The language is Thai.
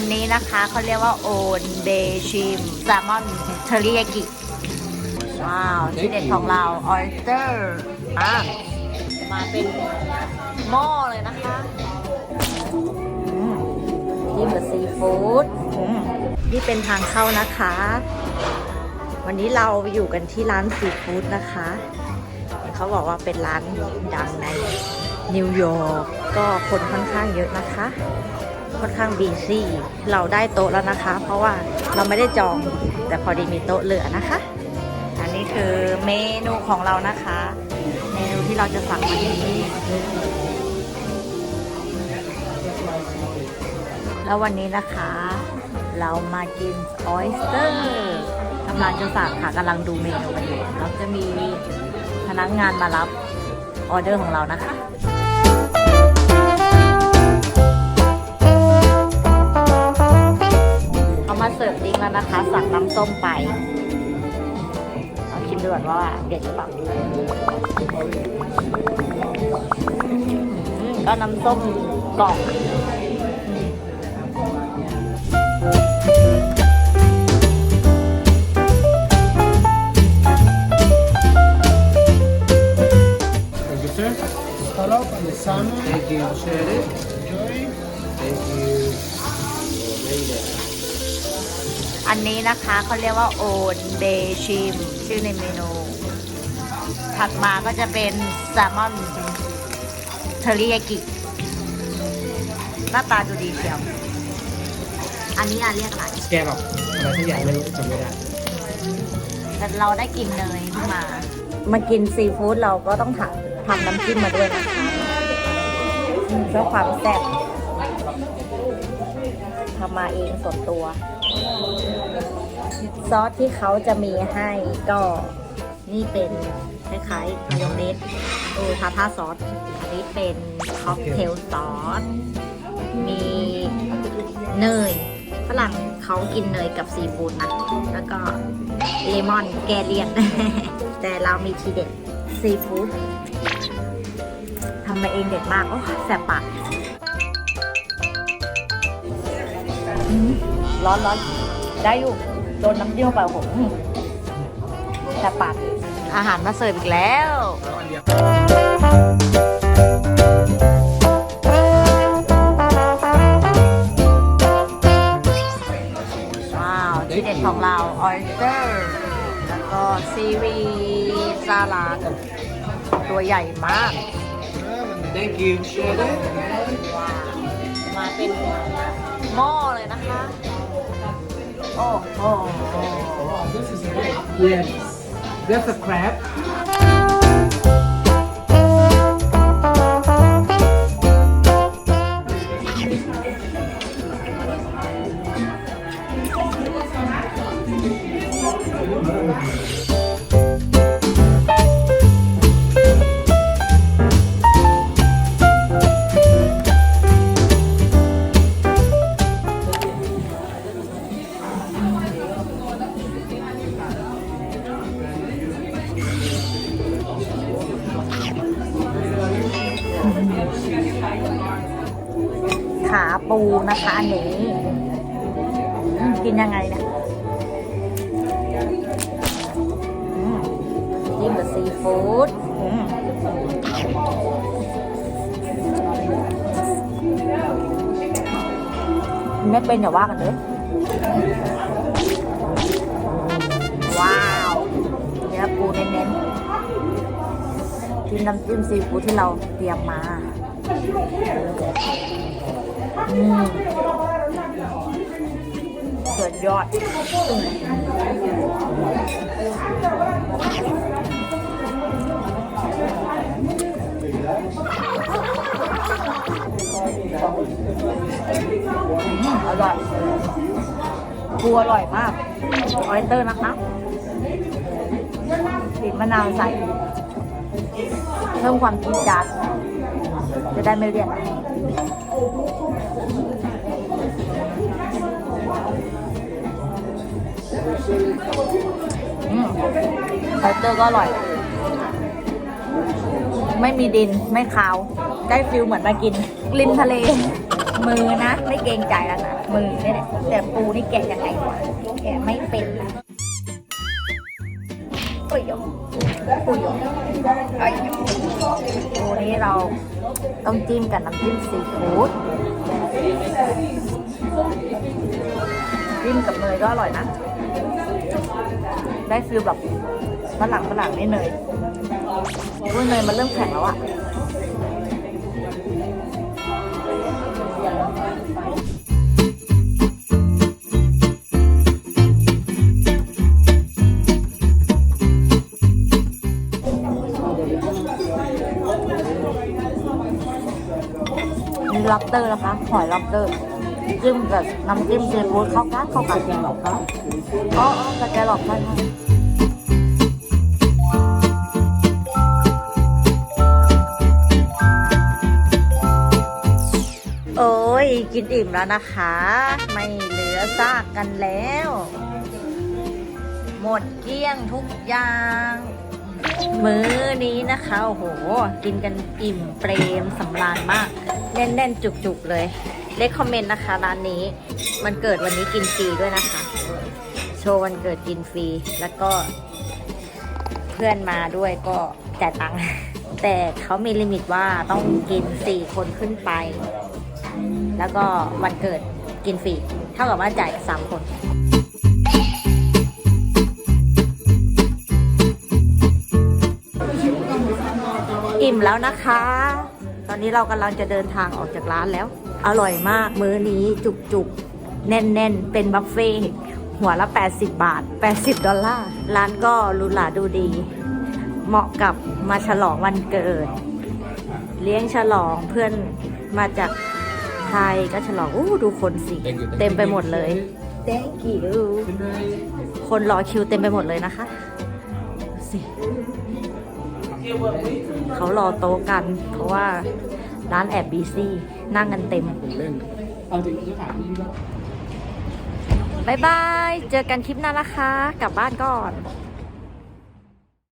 อันนี้นะคะเขาเรียกว่าโอนเบชิมแซลมอนเทอริยากิ ว้าวที่เด็ดของเราออยสเตอร์อะมาเป็นหม้อเลยนะคะอืมจิ้มกับซีฟู้ดอืมนี่เป็นทางเข้านะคะ วันนี้เราอยู่กันที่ร้านซีฟู้ดนะคะ เขาบอกว่าเป็นร้านดังในนิวยอร์กก็คนค่อนข้างเยอะนะคะ ค่อนข้างบีซี่ เราได้โต๊ะแล้วนะคะ เพราะว่าเราไม่ได้จอง แต่พอดีมีโต๊ะเหลือนะคะ อันนี้คือเมนูของเรานะคะ เมนูที่เราจะสั่งวันนี้แล้ววันนี้นะคะ เรามากินออยสเตอร์กำลังจะสั่งค่ะกำลังดูเมนูกันอยู่เราจะมีพนักงานมารับออเดอร์ของเรานะคะ แล้วนะคะ สั่งน้ำส้มไปเอาชิมดูก่อนว่าเด็ดหรือเปล่าก็น้ำส้มกล่องสาม Thank you, Sherry. Enjoy. Thank you. Very. อันนี้นะคะเขาเรียกว่าโอนเบชิม ชื่อในเมนู ถัดมาก็จะเป็นแซลมอนเทอริยากิ หน้าตาดูดีเชียว อันนี้อะเรียกอะไรแกบอกอะไรทุกอย่างไม่รู้จำไม่ได้ แต่เราได้กลินเนยขึ้นมา มากินซีฟู้ดเราก็ต้องทำทำน้ำจิ้มมาด้วยนะคะเพื่อความแซ่บทำมาเองส่วนตัว ซอสที่เขาจะมีให้ก็นี่เป็นคล้ายๆมายองเนสโอทาท่าซอสอันนี้เป็นค็อกเทลซอสมีเนยฝรั่งเขากินเนยกับซีฟู้ดนะแล้วก็เลมอนแกเลียน แต่เรามีทีเด็ดซีฟู้ดทำมาเองเด็ดมาก โอ้แสบปาก ร้อนร้อนได้อยู่โดนน้ำเยี่ยวไปผมแสบปากอาหารมาเสิร์ฟอีกแล้วว้าวที่เด็ดของเราออยสเตอร์แล้วก็ซีวีซาลาดตัวใหญ่มาก Thank you, Sherry. ว้าวมาเป็นหม้อ เลยนะคะโอ้โห Yes. That's a crab. ขาปูนะคะอันนี้กินยังไงเนี่ยจิ้มกับซีฟู้ดอืมไม่เป็นอย่าว่ากันเลยว้าวเนื้อปูเน้นๆกินน้ำจิ้มซีฟู้ดที่เราเตรียมมา สุดยอดอร่อยปูอร่อยมากออยเตอร์นะคะบีบมะนาวใส่ เพิ่มความจี๊ดจ๊าด จะได้ไม่เลี่ยนอืมไคเตอร์ก็อร่อย ไม่มีดินไม่คาว ได้ฟิลเหมือนมากินริมทะเล มือนะ ไม่เกรงใจแล้วนะ มือนี่แหละแต่ปูนี่แกะยังไงวะแกะไม่เป็นนะปุยยงปุยยงไอ้ ปูนี้เราต้องจิ้มกับน้ำจิ้มซีฟู้ดจิ้มกับเนยก็อร่อยนะ ได้ฟิลแบบฝรั่งฝรั่งนี่เนยรู้เนยมันเริ่มแข็งแล้วอะ เตอร์นะคะ หอยล็อบสเตอร์ จิ้มกับน้ำจิ้มเซีฟู้ดเข้ากันเข้ากันหรอกคะอ๋ออ๋อกระแกหลอกใช่ไหมโอ้ย กินอิ่มแล้วนะคะ ไม่เหลือซากกันแล้ว หมดเกลี้ยงทุกอย่างมื้อนี้นะคะ โอ้โห กินกันอิ่มเปรมสำราญมาก น่นๆ จุกๆ เลยเลคคอมเมนต์นะคะ ร้านนี้ มันเกิดวันนี้กินฟรีด้วยนะคะ โชว์วันเกิดกินฟรี แล้วก็เพื่อนมาด้วยก็จ่ายตังค์ แต่เขามีลิมิตว่าต้องกิน 4 คนขึ้นไป แล้วก็วันเกิดกินฟรี เท่ากับว่าจ่าย 3 คนอิ่มแล้วนะคะ นนี้เรากำลังจะเดินทางออกจากร้านแล้ว อร่อยมากมื้อนี้จุกๆแน่นๆเป็นบุฟเฟ่ต์หัวละ 80 บาท 80 ดอลลาร์ ร้านก็หรูหราดูดี เหมาะกับมาฉลองวันเกิด เลี้ยงฉลองเพื่อนมาจากไทยก็ฉลองอู้ดูคนสิ เต็มไปหมดเลย thank you คนรอคิวเต็มไปหมดเลยนะคะดูสิ เขารอโต๊ะกัน เพราะว่าร้านแอบบีซี่ นั่งกันเต็มเล่นเอาจริงก็ถามนี่ก็บายบาย เจอกันคลิปหน้านะคะ กลับบ้านก่อน